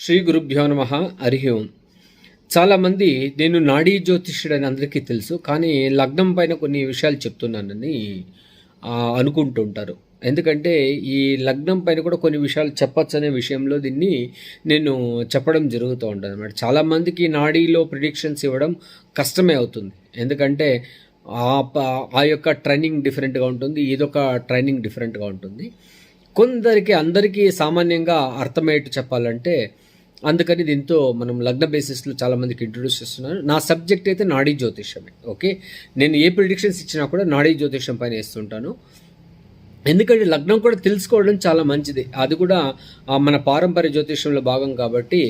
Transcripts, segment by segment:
శ్రీ గురుభ్యో నమ హరి ఓం. చాలామంది నేను నాడీ జ్యోతిష్యుడు అని అందరికీ తెలుసు కానీ లగ్నం పైన కొన్ని విషయాలు చెప్తున్నానని అనుకుంటుంటారు ఎందుకంటే ఈ లగ్నం పైన కూడా కొన్ని విషయాలు చెప్పచ్చు అనే విషయంలో దీన్ని నేను చెప్పడం జరుగుతూ ఉంటుంది అనమాట చాలామందికి నాడీలో ప్రిడిక్షన్స్ ఇవ్వడం కష్టమే అవుతుంది. ఎందుకంటే ఆ ఆ యొక్క ట్రైనింగ్ డిఫరెంట్గా ఉంటుంది ఇదొక ట్రైనింగ్ డిఫరెంట్గా ఉంటుంది. కొందరికి అందరికీ సామాన్యంగా అర్థమయ్యేట్టు చెప్పాలంటే అందుకని దీంతో మనం లగ్న బేసిస్లో చాలామందికి ఇంట్రడ్యూస్ ఇంట్రొడ్యూస్ చేస్తున్నాను నా సబ్జెక్ట్ అయితే నాడీ జ్యోతిషమే ఓకే? నేను ఏ ప్రిడిక్షన్స్ ఇచ్చినా కూడా నాడీ జ్యోతిషం పైన వేస్తుంటాను. ఎందుకంటే లగ్నం కూడా తెలుసుకోవడం చాలా మంచిది. అది కూడా మన పారంపర్య జ్యోతిష్యంలో భాగం కాబట్టి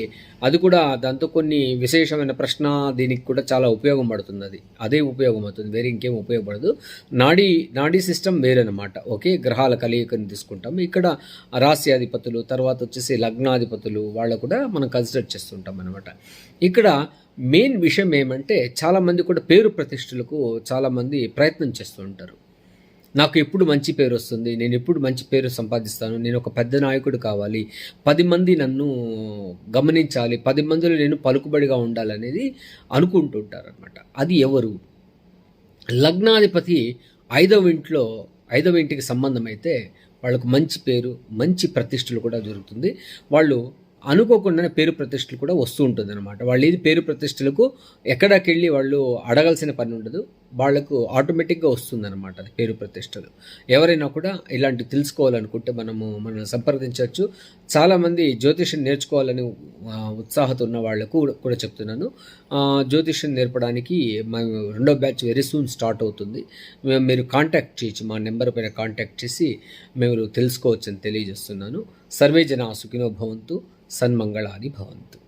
అది కూడా దాంతో కొన్ని విశేషమైన ప్రశ్న దీనికి కూడా చాలా ఉపయోగం పడుతుంది అది. అదే ఉపయోగం అవుతుంది. వేరే ఇంకేం ఉపయోగపడదు. నాడీ నాడీ సిస్టమ్ వేరేనమాట ఓకే గ్రహాల కలయికని తీసుకుంటాం. ఇక్కడ రాస్యాధిపతులు తర్వాత వచ్చేసి లగ్నాధిపతులు వాళ్ళు కూడా మనం కన్సిడర్ చేస్తుంటాం అనమాట ఇక్కడ మెయిన్ విషయం ఏమంటే చాలామంది కూడా పేరు ప్రతిష్టలకు చాలామంది ప్రయత్నం చేస్తూ ఉంటారు. నాకు ఎప్పుడు మంచి పేరు వస్తుంది నేను ఎప్పుడు మంచి పేరు సంపాదిస్తాను నేను ఒక పెద్ద నాయకుడు కావాలి పది మంది నన్ను గమనించాలి పది మందిలో నేను పలుకుబడిగా ఉండాలనేది అనుకుంటుంటారు అనమాట అది ఎవరు? లగ్నాధిపతి ఐదవ ఇంట్లో ఐదవ ఇంటికి సంబంధం అయితే వాళ్ళకు మంచి పేరు మంచి ప్రతిష్టలు కూడా దొరుకుతుంది. వాళ్ళు అనుకోకుండానే పేరు ప్రతిష్టలు కూడా వస్తూ ఉంటుంది అనమాట వాళ్ళు ఏది పేరు ప్రతిష్టలకు ఎక్కడికి వెళ్ళి వాళ్ళు అడగాల్సిన పని ఉండదు. వాళ్ళకు ఆటోమేటిక్గా వస్తుందన్నమాట అది పేరు ప్రతిష్టలు. ఎవరైనా కూడా ఇలాంటివి తెలుసుకోవాలనుకుంటే మనము మనం సంప్రదించవచ్చు. చాలామంది జ్యోతిష్యం నేర్చుకోవాలని ఉత్సాహత ఉన్న వాళ్ళకు కూడా చెప్తున్నాను. జ్యోతిష్యం నేర్పడానికి మేము రెండో బ్యాచ్ వెరీ సూన్ స్టార్ట్ అవుతుంది. మేము మీరు కాంటాక్ట్ చేయొచ్చు మా నెంబర్ పైన కాంటాక్ట్ చేసి మీరు తెలుసుకోవచ్చని తెలియజేస్తున్నాను. సర్వే జన సుఖినో భవంతు సన్మంగళాని భవంతు.